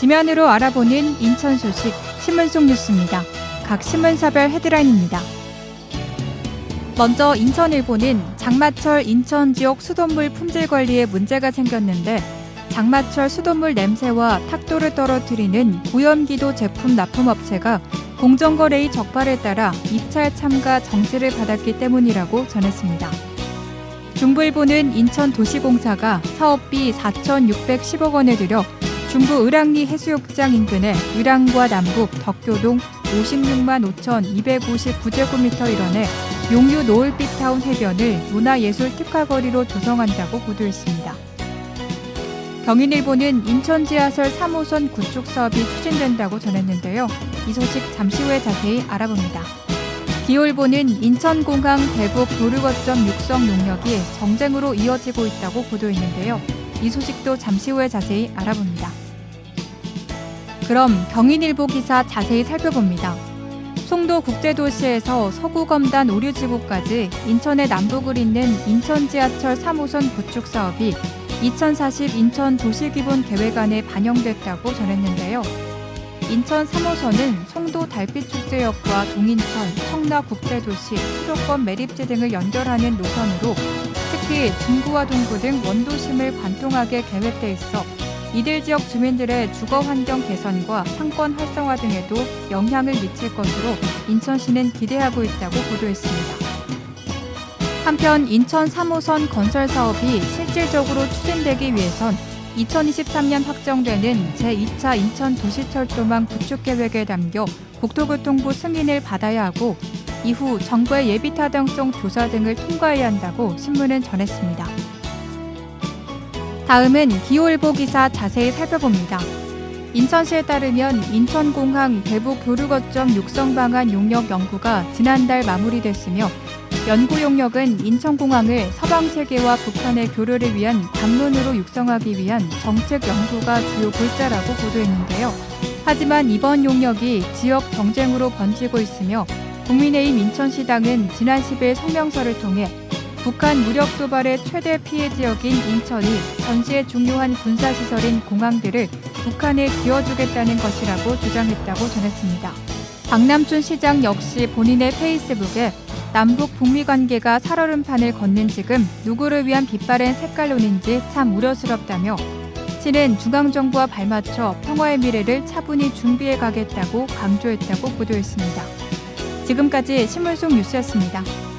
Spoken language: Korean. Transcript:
지면으로 알아보는 인천 소식 신문 속 뉴스입니다. 각 신문사별 헤드라인입니다. 먼저 인천일보는 장마철 인천 지역 수돗물 품질 관리에 문제가 생겼는데 장마철 수돗물 냄새와 탁도를 떨어뜨리는 고염기도 제품 납품업체가 공정거래의 적발에 따라 입찰 참가 정지를 받았기 때문이라고 전했습니다. 중부일보는 인천 도시공사가 사업비 4,610억 원을 들여 중부 을왕리 해수욕장 인근에 을왕과 남북 덕교동 56만 5,259제곱미터 일원에 용유 노을빛타운 해변을 문화예술 특화거리로 조성한다고 보도했습니다. 경인일보는 인천 지하설 3호선 구축 사업이 추진된다고 전했는데요. 이 소식 잠시 후에 자세히 알아봅니다. 기울보는 인천공항 대북 교류 거점 육성 용역이 정쟁으로 이어지고 있다고 보도했는데요. 이 소식도 잠시 후에 자세히 알아봅니다. 그럼 경인일보 기사 자세히 살펴봅니다. 송도 국제도시에서 서구검단 오류지구까지 인천의 남북을 잇는 인천 지하철 3호선 구축 사업이 2040 인천 도시기본 계획안에 반영됐다고 전했는데요. 인천 3호선은 송도 달빛축제역과 동인천, 청라국제도시, 수도권 매립지 등을 연결하는 노선으로 특히 중구와 동구 등 원도심을 관통하게 계획돼 있어 이들 지역 주민들의 주거 환경 개선과 상권 활성화 등에도 영향을 미칠 것으로 인천시는 기대하고 있다고 보도했습니다. 한편 인천 3호선 건설 사업이 실질적으로 추진되기 위해선 2023년 확정되는 제2차 인천 도시철도망 구축 계획에 담겨 국토교통부 승인을 받아야 하고 이후 정부의 예비 타당성 조사 등을 통과해야 한다고 신문은 전했습니다. 다음은 기호일보 기사 자세히 살펴봅니다. 인천시에 따르면 인천공항 대북 교류 거점 육성 방안 용역 연구가 지난달 마무리됐으며 연구 용역은 인천공항을 서방 세계와 북한의 교류를 위한 관문으로 육성하기 위한 정책 연구가 주요 골자라고 보도했는데요. 하지만 이번 용역이 지역 정쟁으로 번지고 있으며 국민의힘 인천시당은 지난 10일 성명서를 통해 북한 무력 도발의 최대 피해 지역인 인천이 전시의 중요한 군사 시설인 공항들을 북한에 지어주겠다는 것이라고 주장했다고 전했습니다. 박남춘 시장 역시 본인의 페이스북에 남북 북미 관계가 살얼음판을 걷는 지금 누구를 위한 빛바랜 색깔론인지 참 우려스럽다며 시는 중앙정부와 발맞춰 평화의 미래를 차분히 준비해 가겠다고 강조했다고 보도했습니다. 지금까지 속 뉴스였습니다.